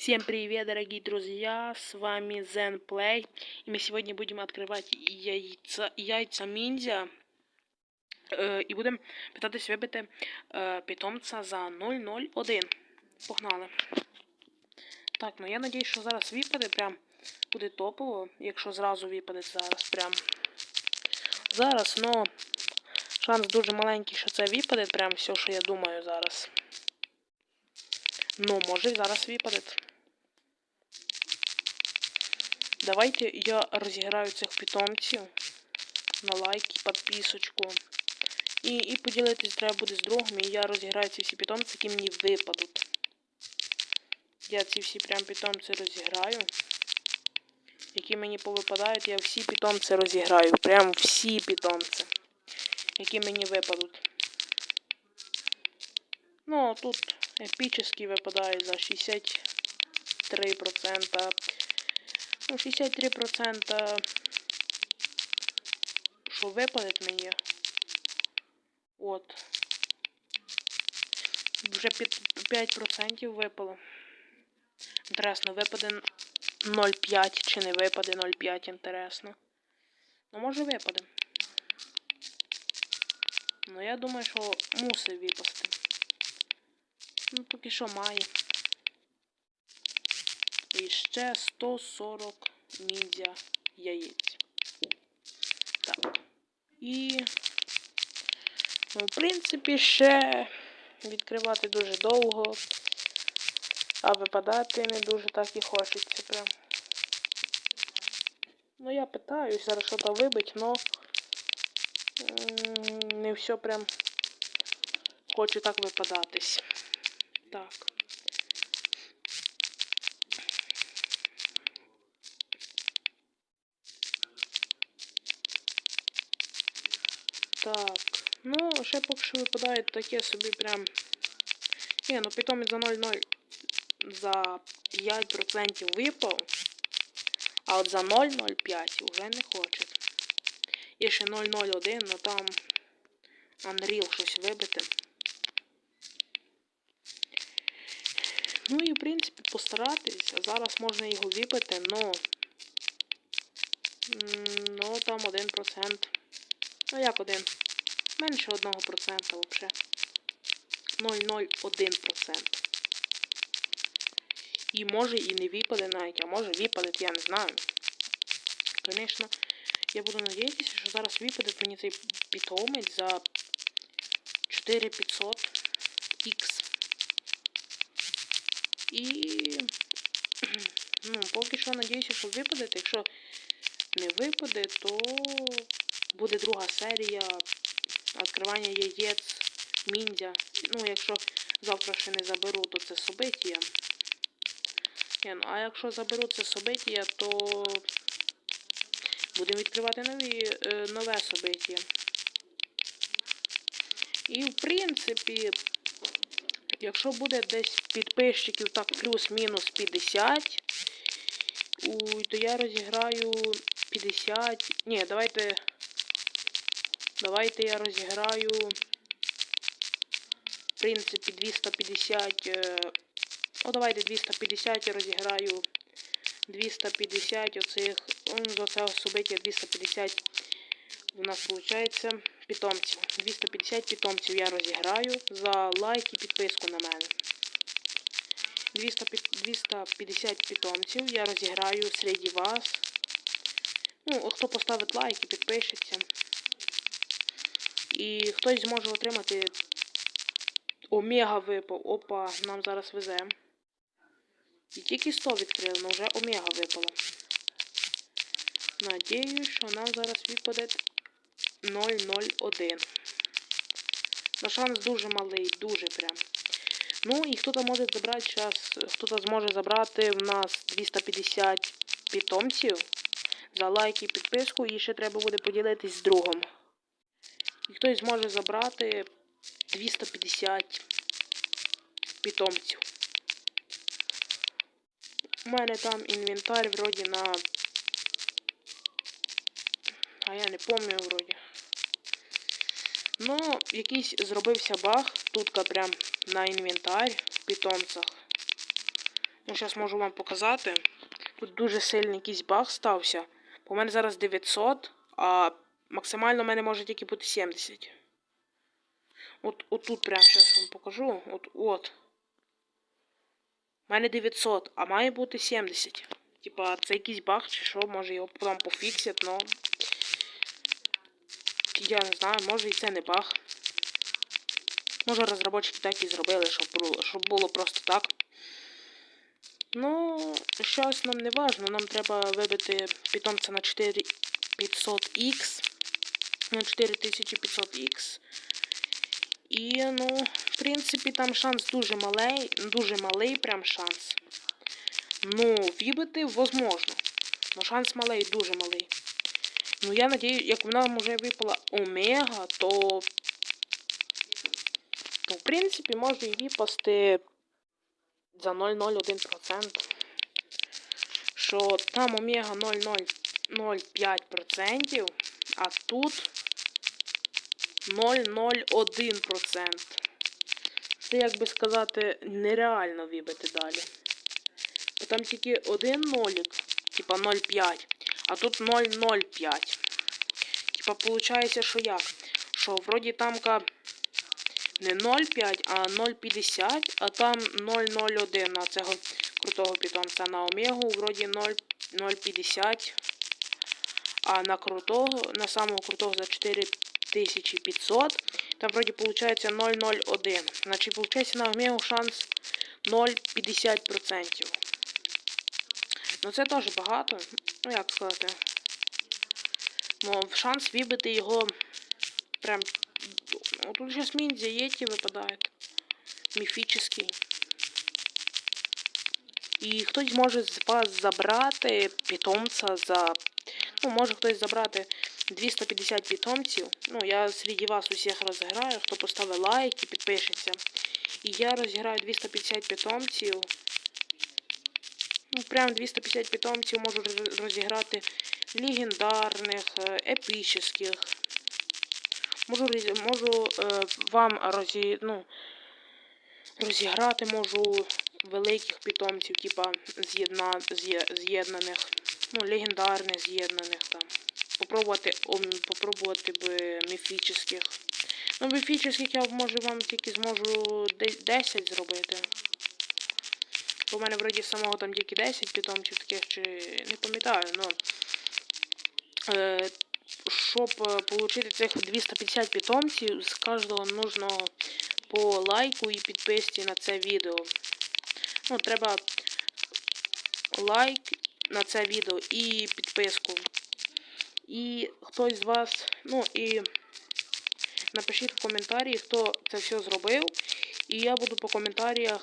Всем привет, дорогие друзья! С вами Zen Play. И мы сегодня будем открывать яйца, яйца ниндзя. Е, і будемо питатись вибити е, питомця за 001. Погнали. Так, ну я надіюсь, що зараз випаде прям буде топово, якщо зразу випаде зараз прям. Зараз, ну шанс дуже маленький, що це випаде, прям все, що я думаю зараз. Ну, може зараз випаде. Давайте я розіграю цих питомців на лайк підписочку. І, і поділитись треба буде з другом, і я розіграю ці всі питомці, які мені випадуть. Я ці всі прям питомці розіграю. Які мені повипадають, я всі питомці розіграю. Прям всі питомці. Які мені випадуть. Ну, тут епічний випадає за 63%. Ну, 63%. Що випаде мені? От. Вже 5% випало. Інтересно, випаде 0,5 чи не випаде 0,5, інтересно. Ну, може випаде. Ну, я думаю, що мусить випасти. Ну, поки що має. Ще 140 мідзя яєць. Так. І, ну, в принципі, ще відкривати дуже довго, а випадати не дуже так і хочеться прям. Ну, я питаюсь зараз що то вибить, но не все прям хочу так випадатись. Так, ну, ще поки що випадає таке собі прям. Ні, ну питомець за 0,0 за 5% випав. А от за 0,05 вже не хоче. Є ще 0,01, ну там Unreal щось вибити. Ну і в принципі постаратись. Зараз можна його випити, но... Ну там 1%. Ну як один? Менше 1% взагалі. 0,01%. І може і не випаде навіть, а може випаде, я не знаю. Звісно, я буду надіятися, що зараз випаде мені цей питомець за 4500 X. І... Ну, поки що надіюся, що випаде. Якщо не випаде, то буде друга серія відкривання яєць міндя. Ну, якщо завтра ще не заберу, то це собитія. Ну, а якщо заберу це собитія, то будемо відкривати нові, е, нове собитія. І в принципі, якщо буде десь підписчиків так плюс-мінус 50, то я розіграю 50. Ні, давайте. Давайте я розіграю. В принципі, 250. О, давайте 250 я розіграю. 250 оцих. За це собиття 250 у нас виходить питомців. 250 питомців я розіграю за лайк і підписку на мене. 250 питомців я розіграю серед вас. Ну, хто поставить лайк і підпишеться. І хтось зможе отримати Омега випав. Опа, нам зараз везе. І тільки 100 відкрили, але вже Омега випала. Надіюсь, що нам зараз випаде 001. На шанс дуже малий, дуже прям. Ну і хто-то може забрати зараз, хто-то зможе забрати в нас 250 питомців за лайк і підписку. І ще треба буде поділитись з другом. І хтось зможе забрати 250 питомців. У мене там інвентар вроді на... А я не пам'ятаю вроді. Ну, якийсь зробився баг. Тут прям на інвентар в питомцях. Ну, зараз можу вам показати. Тут дуже сильний якийсь баг стався. У мене зараз 900, а максимально в мене може тільки бути 70. От, от тут прямо зараз вам покажу. От, от. У мене 900, а має бути 70. Типа, це якийсь баг чи що, може його потім пофіксять, но. Я не знаю, може і це не баг. Може розробники так і зробили, щоб було, щоб було просто так. Ну, щось нам не важно. Нам треба вибити питомця на 4500X. На 4500X. І, ну, в принципі, там шанс дуже малий, дуже малий прям шанс. Ну, вибити возможно. Но шанс малий, дуже малий. Ну, я надію, як вона вже випала Омега, то. То, в принципі, може і випасти за 0,01%. Що там Омега 0,005%, а тут 0,01%. Це, як би сказати, нереально вибити далі. Бо Там тільки один нолик, типа 0,5, а тут 0,05. Типа, получається, що як? Що вроді тамка не 0,5, а 0,50, а там 0,01 на цього крутого питомця на омегу, вроді 0,50. А на крутого, на самого крутого за 4500, там вроді получається 0,01. Значить, получається на омегу шанс 0,50%. Ну це теж багато. Ну як сказати. Ну, шанс вибити його прям. Ну, тут сейчас миндзя ети випадають. Міфічний. І хтось може з вас забрати питомця за. Ну, може хтось забрати 250 питомців. Ну, я серед вас усіх розіграю, хто поставить лайк і підпишеться. І я розіграю 250 питомців. Ну, прям 250 питомців можу роз- розіграти легендарних, е, епічних. Можу, можу е, вам розі, ну, розіграти можу великих питомців, типа з'єдна, з'є- з'єднаних, ну, легендарних з'єднаних там. Попробувати, попробувати би міфічних. Ну, міфічних я може вам тільки зможу 10 зробити. Бо в мене вроді самого там тільки 10 питомців таких чи не пам'ятаю, ну. Е, щоб е, отримати цих 250 питомців, з кожного нужно по лайку і підписці на це відео. Ну, треба лайк на це відео і підписку. І хтось з вас, ну і напишіть в коментарі, хто це все зробив. І я буду по коментарях.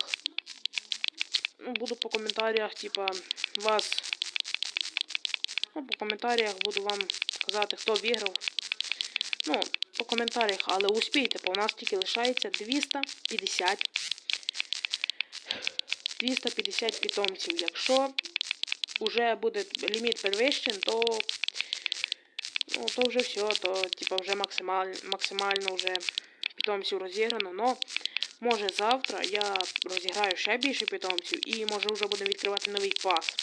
Ну, буду по коментарях, типа, вас. Ну, по коментарях буду вам казати, хто виграв. Ну, по коментарях, але успійте, бо у нас тільки лишається 250. 250 питомців. Якщо вже буде ліміт перевищен, то ну, то вже все, то типа вже максималь, максимально вже питомців розіграно. Но може завтра я розіграю ще більше питомців і може вже будемо відкривати новий пас.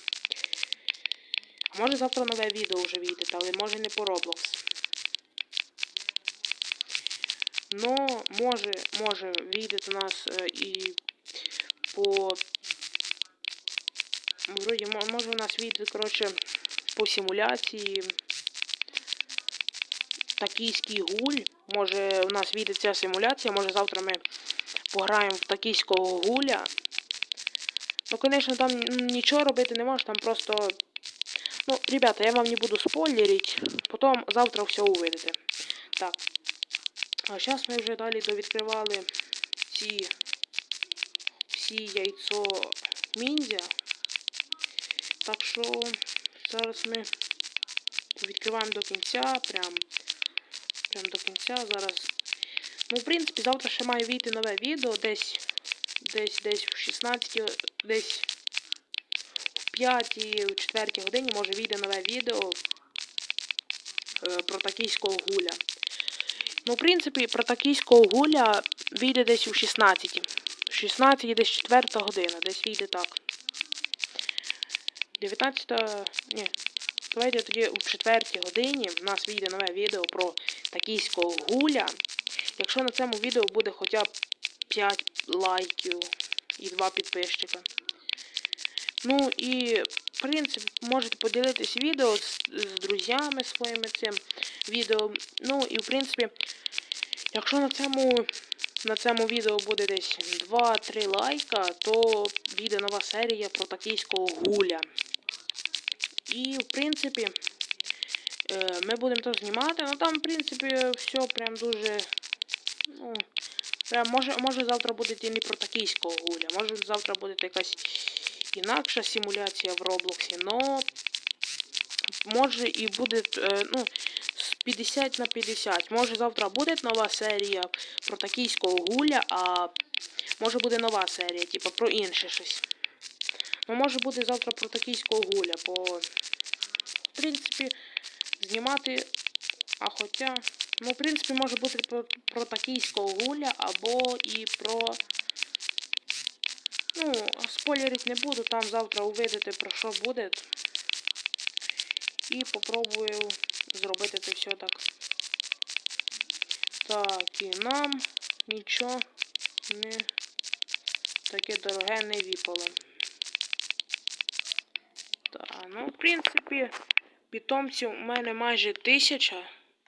А може завтра нове відео вже вийде, але може не по Roblox. Ну, може, може вийде у нас е, і по. Вроді, може у нас вийде, коротше, по симуляції. Токійський гуль. Може у нас вийде ця симуляція, може завтра ми пограємо в токійського гуля. Ну, звісно, там нічого робити не можеш, там просто. Ну, ребята, я вам не буду спойлерить, потім завтра все увидите. Так. А зараз ми вже далі довідкривали ці всі яйцо міндзя. Так що зараз ми відкриваємо до кінця, прям, прям до кінця. Зараз. Ну, в принципі, завтра ще має вийти нове відео, десь десь десь в 16, десь в 5 в 4 годині може вийде нове відео е, про токійського гуля. Ну, в принципі, про токійського гуля вийде десь у 16. В 16 десь 4 година, десь вийде так. 19. Ні. Давайте тоді у четвертій годині в нас вийде нове відео про токійського гуля. Якщо на цьому відео буде хоча б 5 лайків і 2 підписчика. Ну і, в принципі, можете поділитись відео з, з друзями своїми цим відео. Ну і в принципі, якщо на цьому на цьому відео буде десь 2-3 лайка, то вийде нова серія про токійського гуля. І, в принципі, е, ми будемо то знімати. Ну там, в принципі, все прям дуже. Ну, прям може, може завтра буде і не про токійського гуля. Може завтра буде якась інакша симуляція в Роблоксі, но може і буде е, ну, з 50 на 50. Може завтра буде нова серія про токійського гуля, а може буде нова серія, типу про інше щось. Ну, може буде завтра про токійського гуля, бо в принципі знімати. А хоча. Ну, в принципі, може бути про, про токійського гуля або і про. Ну, спойлерить не буду, там завтра увидите про що буде. І попробую зробити це все так. Так, і нам нічого не таке дороге не випало. Ну, в принципі, питомців у мене майже тисяча.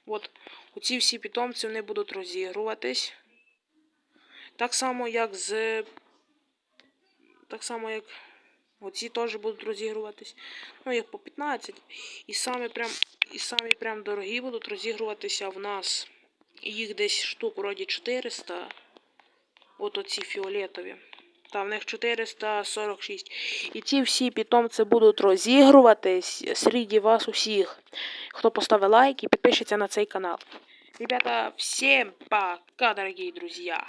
От оці всі питомці вони будуть розігруватись. Так само, як з. Так само, як оці теж будуть розігруватись. Ну, їх по 15. І самі прям, і самі прям дорогі будуть розігруватися в нас. Їх десь штук вроді 400. От оці фіолетові. Там в них 446. І ці всі питомці будуть розігруватись серед вас усіх. Хто поставить лайк і підпишеться на цей канал. Ребята, всем пока, дорогие друзья!